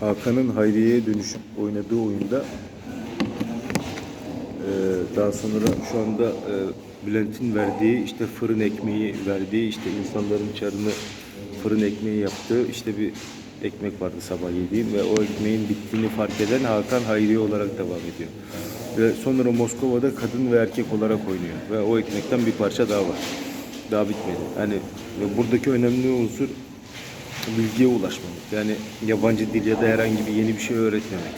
Hakan'ın Hayriye'ye dönüşüp oynadığı oyunda e, daha sonra şu anda e, Bülent'in verdiği işte fırın ekmeği verdiği işte insanların çarını fırın ekmeği yaptığı işte bir ekmek vardı sabah yediğim ve o ekmeğin bittiğini fark eden Hakan Hayriye olarak devam ediyor. Ve sonra Moskova'da kadın ve erkek olarak oynuyor ve o ekmekten bir parça daha var. Daha bitmedi. Hani buradaki önemli unsur bilgiye ulaşmamak. Yani yabancı dil ya da herhangi bir yeni bir şey öğretmemek.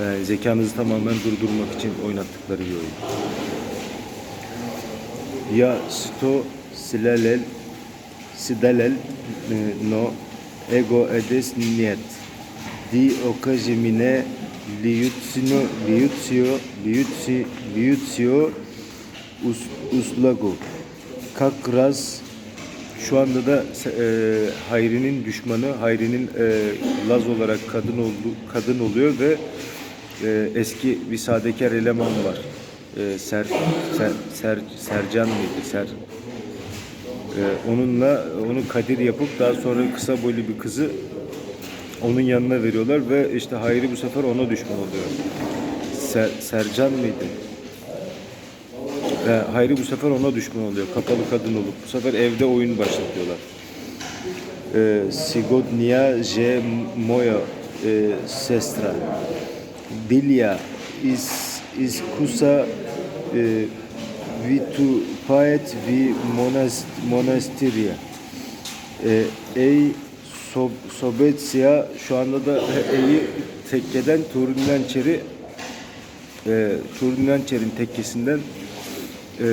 Yani zekanızı tamamen durdurmak için oynattıkları bir oyun. Ya sto silalel sidalel e, no ego edes niyet di okajimine liutsino liutsio liutsi liutsio us, uslago kakraz şu anda da e, Hayri'nin düşmanı, Hayri'nin e, Laz olarak kadın oldu, kadın oluyor ve e, eski bir sadekar eleman var. E, Ser, Ser, Ser, Sercan mıydı? Ser, e, onunla onu Kadir yapıp daha sonra kısa boylu bir kızı onun yanına veriyorlar ve işte Hayri bu sefer ona düşman oluyor. Ser, Sercan mıydı? E, Hayri bu sefer ona düşman oluyor. Kapalı kadın olup. Bu sefer evde oyun başlatıyorlar. E, Sigodnia je moja sestra. Bilja iz, iz kusa e, vitu paet vi monast. E, ey sob, Sobetsiya şu anda da Ey'i tekkeden Turin Çeri e, Turin Hançer'in tekkesinden e,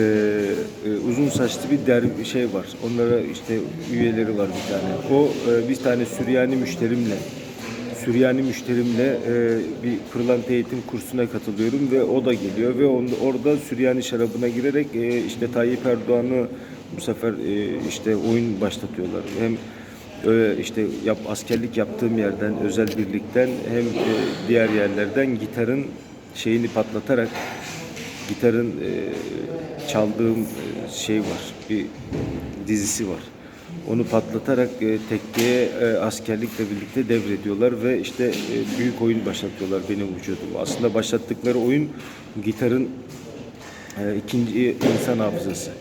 e, uzun saçlı bir der şey var. Onlara işte üyeleri var bir tane. O e, bir tane Süryani müşterimle Süryani müşterimle e, bir pırlanta eğitim kursuna katılıyorum ve o da geliyor ve on, orada Süryani şarabına girerek e, işte Tayyip Erdoğan'ı bu sefer e, işte oyun başlatıyorlar. Hem e, işte yap, askerlik yaptığım yerden, özel birlikten hem diğer yerlerden gitarın şeyini patlatarak gitarın e, çaldığım e, şey var. Bir dizisi var. Onu patlatarak e, tekkeye e, askerlikle birlikte devrediyorlar ve işte e, büyük oyun başlatıyorlar benim vücudum. Aslında başlattıkları oyun gitarın e, ikinci insan hafızası.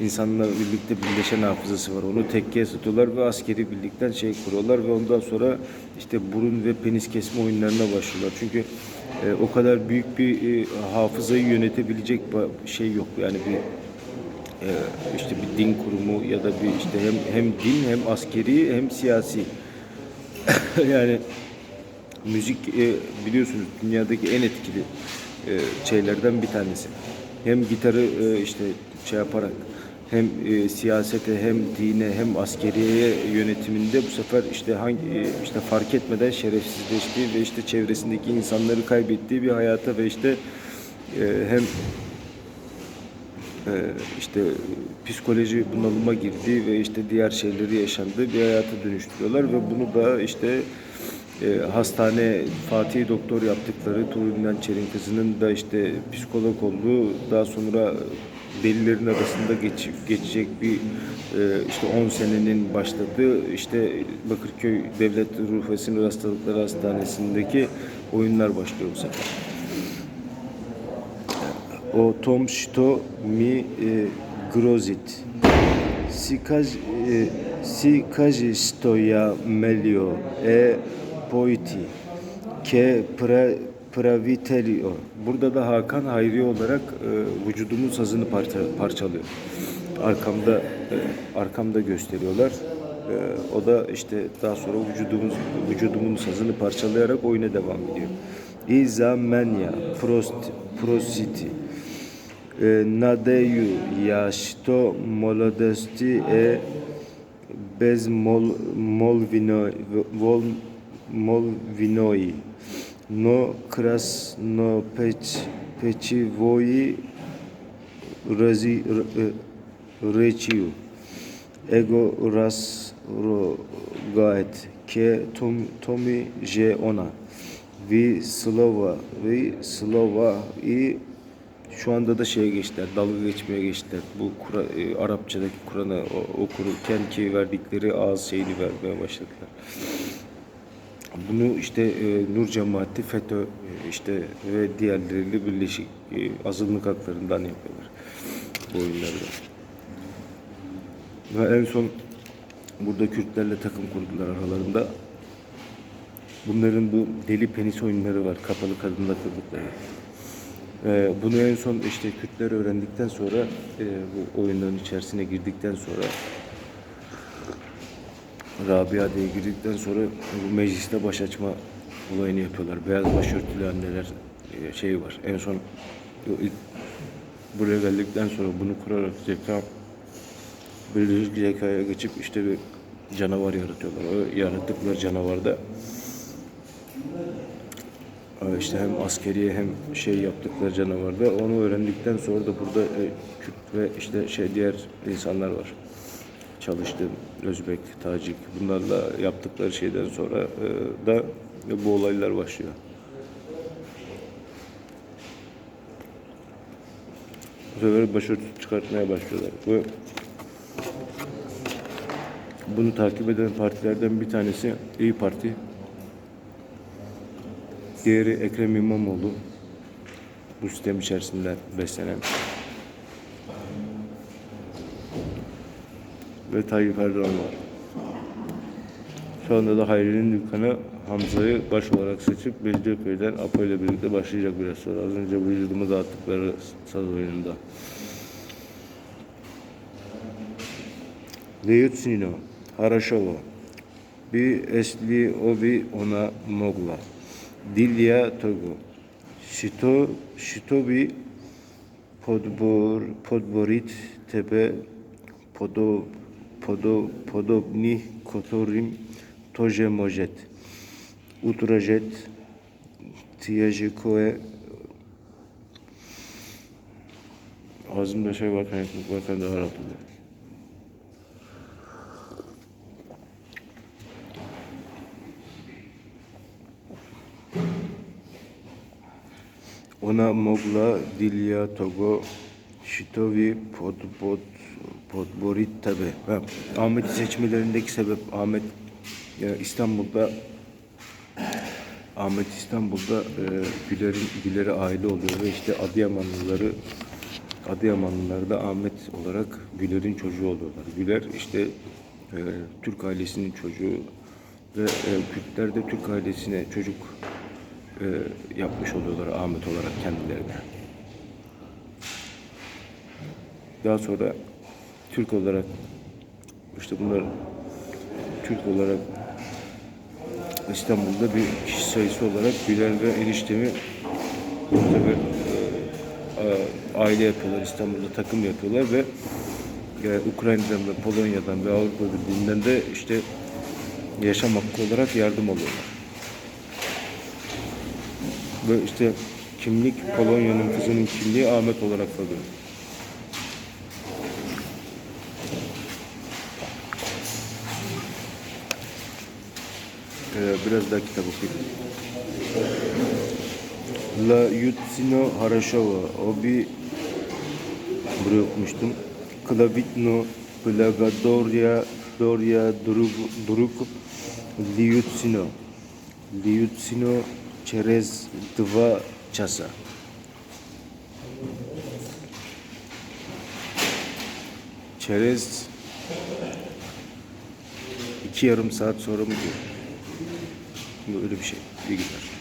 İnsanla birlikte birleşen hafızası var. Onu tekkeye satıyorlar ve askeri birlikten şey kuruyorlar ve ondan sonra işte burun ve penis kesme oyunlarına başlıyorlar. Çünkü e, o kadar büyük bir e, hafızayı yönetebilecek şey yok. Yani bir e, işte bir din kurumu ya da bir işte hem hem din hem askeri hem siyasi yani müzik e, biliyorsunuz dünyadaki en etkili e, şeylerden bir tanesi. Hem gitarı e, işte şey yaparak hem e, siyasete hem dine hem askeriye yönetiminde bu sefer işte hangi e, işte fark etmeden şerefsizleştiği ve işte çevresindeki insanları kaybettiği bir hayata ve işte e, hem e, işte psikoloji bunalıma girdiği ve işte diğer şeyleri yaşandığı bir hayata dönüştürüyorlar ve bunu da işte e, hastane Fatih doktor yaptıkları Tuğrul Nançer'in kızının da işte psikolog olduğu daha sonra delilerin arasında geç, geçecek bir e, işte 10 senenin başladığı işte Bakırköy Devlet Ruh ve Sinir Hastalıkları Hastanesi'ndeki oyunlar başlıyor bu sefer. O Tom Şito mi e, grozit. Si kaj, e, si kaži što ja melio e poiti ke pra, pravitelio. Burada da Hakan Hayri olarak e, vücudumun sazını parça, parçalıyor. Arkamda e, arkamda gösteriyorlar. E, o da işte daha sonra vücudumun vücudumun sazını parçalayarak oyuna devam ediyor. İzamenya prost prositi. E, nadeju ja što mladosti e bez mol, molvinoj, vol, molvinoji, no krasno peć, pečivoji razi, e, rečiju. Ego raz rogaet ke tom, tomi je ona. Vi slova, vi slova i şu anda da şeye geçtiler, dalga geçmeye geçtiler. Bu Kura, e, Arapçadaki Kur'an'ı okurken ki verdikleri ağız şeyini vermeye başladılar. Bunu işte e, Nur Cemaati, FETÖ e, işte ve diğerleriyle birleşik e, azınlık haklarından yapıyorlar bu oyunları. Ve en son burada Kürtlerle takım kurdular aralarında. Bunların bu deli penis oyunları var. Kapalı kadınla kırdıkları. Ee, bunu en son işte Kürtler öğrendikten sonra e, bu oyunların içerisine girdikten sonra Rabia diye girdikten sonra bu mecliste baş açma olayını yapıyorlar. Beyaz başörtülü anneler e, şey var. En son ilk buraya geldikten sonra bunu kurarak zeka Birleşik zekaya geçip işte bir canavar yaratıyorlar. O yarattıkları canavarda e, işte hem askeriye hem şey yaptıkları canavarda onu öğrendikten sonra da burada e, Kürt ve işte şey diğer insanlar var. Çalıştığım Özbek, Tacik bunlarla yaptıkları şeyden sonra e, da bu olaylar başlıyor. Bu sefer başörtüsü çıkartmaya başlıyorlar. Bu bunu takip eden partilerden bir tanesi İyi Parti. Diğeri Ekrem İmamoğlu. Bu sistem içerisinde beslenen. Ve Tayyip Erdoğan var. Şu anda da Hayri'nin dükkanı Hamza'yı baş olarak seçip Becidiyeköy'den Apo ile birlikte başlayacak biraz sonra. Az önce vücudumu dağıttıkları saz oyununda. Vyutsino, Harashovo. Bir esli obi ona mogla. Dilya Togo. Şito, Şitobi podbor, podborit tebe podo, podo, podobni kotorim toje mojet. Utrajet tiyajikoe Ağzımda şey ekmek varken daha rahat oluyor. Ona mogla dilya togo şitovi pod pod podborit tabi. Ahmet'i seçmelerindeki sebep Ahmet ya İstanbul'da Ahmet İstanbul'da e, Güler'in Güler'e aile oluyor ve işte Adıyamanlıları Adıyamanlılar da Ahmet olarak Güler'in çocuğu oluyorlar. Güler işte e, Türk ailesinin çocuğu ve e, Kürtler de Türk ailesine çocuk e, yapmış oluyorlar Ahmet olarak kendilerine. Daha sonra Türk olarak işte bunlar Türk olarak İstanbul'da bir kişi sayısı olarak Güler ve eniştemi bu sefer e, aile yapıyorlar. İstanbul'da takım yapıyorlar ve e, Ukrayna'dan ve Polonya'dan ve Avrupa Birliği'nden de işte yaşam hakkı olarak yardım alıyorlar. Ve işte kimlik Polonya'nın kızının kimliği Ahmet olarak kalıyor. Ee, biraz daha kitap okuyayım. La Yutsino Harashova. O bir buraya okumuştum. Klavitno Plagadoria Doria Duruk Duruk Liutsino. Liutsino Çerez Dva Çasa. Çerez iki yarım saat sonra mı diyor? Bu öyle bir şey. Bilgiler.